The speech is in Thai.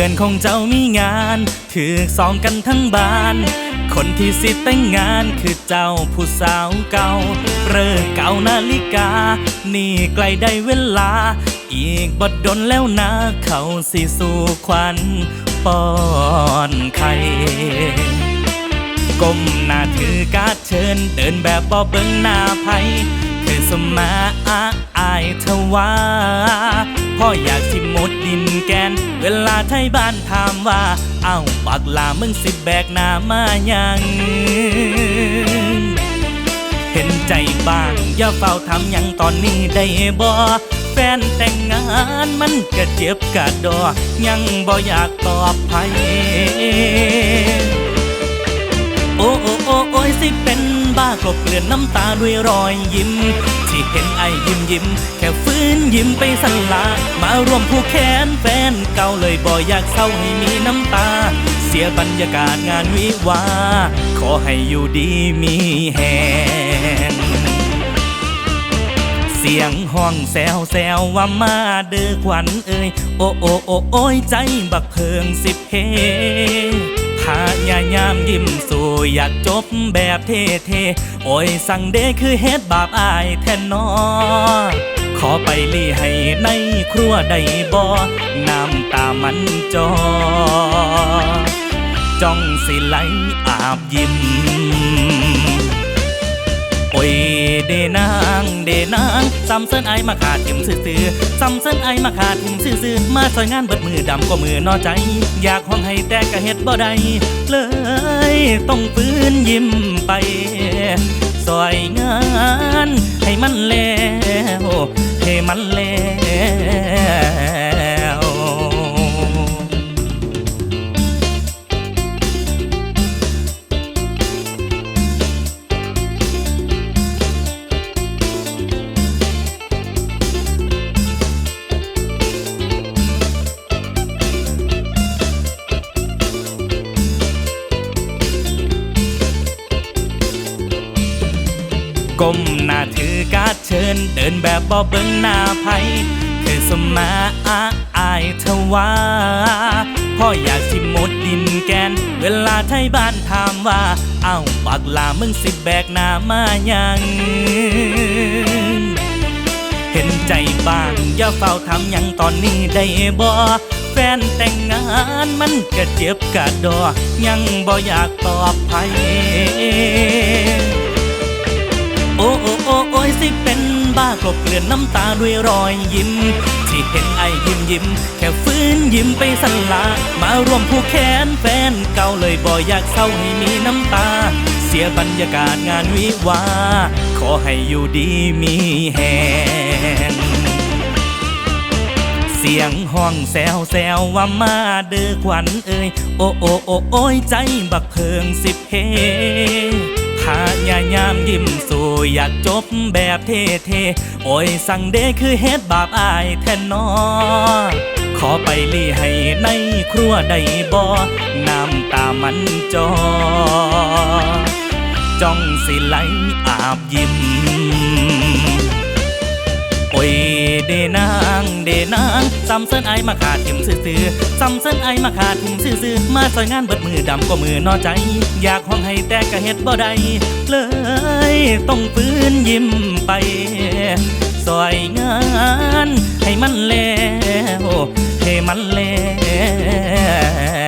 พื่อนของเจ้ามีงานถือสองกันทั้งบ้าน คนที่สิแต่งงานคือเจ้าผู้สาวเก่าเริ่เก่านาฬิกา นี่ใกล้ได้เวลา อีกบดดนแล้วนะเขาสิสู่ควันป้อนไข่ก้มหน้าถือการเชิญ เดินแบบบ่เบิ่งหน้าไผคือสมาอาอายทว่า พ่ออยากสิหมดดินแกน เวลาไทยบ้านถามว่า เอ้าปากลามึงสิแบกหน้ามายังเห็นใจบ้าง อย่าเฝ้าทำยังตอนนี้ได้บ่แฟนแต่งงานมันก็เจ็บกระดอ ยังบ่อยากตอบไผโอ้โอ้โอ้โอ้ยสิเป็น บ้ากลบเกลื่อนน้ำตาด้วยรอยยิ้ม ที่เห็นไอยิ้มยิ้ม แค่ฟื้นยิ้มไปสันลา มารวมผู้แขนแฟนเก่าเลยบ่อยากเศร้าให้มีน้ำตา เสียบรรยากาศงานวิวา ขอให้อยู่ดีมีแหงเสียงห้องแซวแซวว่ามาเด้อขวัญเอ่ยโอ้โอ้โอ้โอ้ยใจบักเพิงสิบเพพายายามยิ้มสู อยากจบแบบเท่ๆ โอ้ยสั่งเดคือเฮ็ดบาปอายแทนนอ ขอไปลี่ให้ในครัวได้บ่น้ำตามันจอ จ้องสิไหลอาบยิ้ม ซ้ำเส้นไอมาขาดทิมซื่อๆซ้ำเส้นไอมาขาดทิมซื่อๆมาซอยงานเบิดมือดำก็มือนอใจ อยากห้องให้แต่กะเฮ็ดบ่ได้เลย ต้องปืนยิ้มไปซอยงาน ให้มันแล้วให้มันแล้ว ก้มหน้าถือการดเชิญ เดินแบบบ่เบิ่งหน้าไผคือสมาอาอายทว่าพ่ออยากสิหมดดินแกน เวลาไทยบ้านถามว่า เอ้าปากลามึงสิแบกหน้ามายัง เห็นใจบ้างอย่าเฝ้าทำยังตอนนี้ได้บ่แฟนแต่งงานมันก็เจ็บกระดอ ยังบ่อยากตอบไผ สิเป็นบ้ากลบเกลื่อนน้ำตาด้วยรอยยิ้ม ที่เห็นไอยิ้มยิ้ม แค่ฟื้นยิ้มไปสันลา มารวมผู้แขนแฟนเก่าเลยบ่อยากเศร้าให้มีน้ำตา เสียบรรยากาศงานวิวา ขอให้อยู่ดีมีแหงเสียงห้องแซวแซวว่ามาเด้อขวัญเอ่ยโอ้โอ้โอ้โอ้ยใจบักเพิงสิบเพพายายามยิ้มสู่อยากจบแบบเท่ๆ โอ้ยสั่งเดคือเฮ็ดบาปอายแทนนอ ขอไปลี่ให้ในครัวได้บ่น้ำตามันจอ จ้องสิไหลอาบยิ้ม เดนางเดนางซ้ำเส้นไอมาขาดทิมซื่อๆซ้ำเส้นไอมาขาดทิมซื่อๆมาซอยงานเบิดมือดำก็มือนอใจ อยากห้องให้แต่กะเฮ็ดบ่ได้เลยต้องปืนยิ้มไปซอยงานให้มันแล้วให้มันแล้ว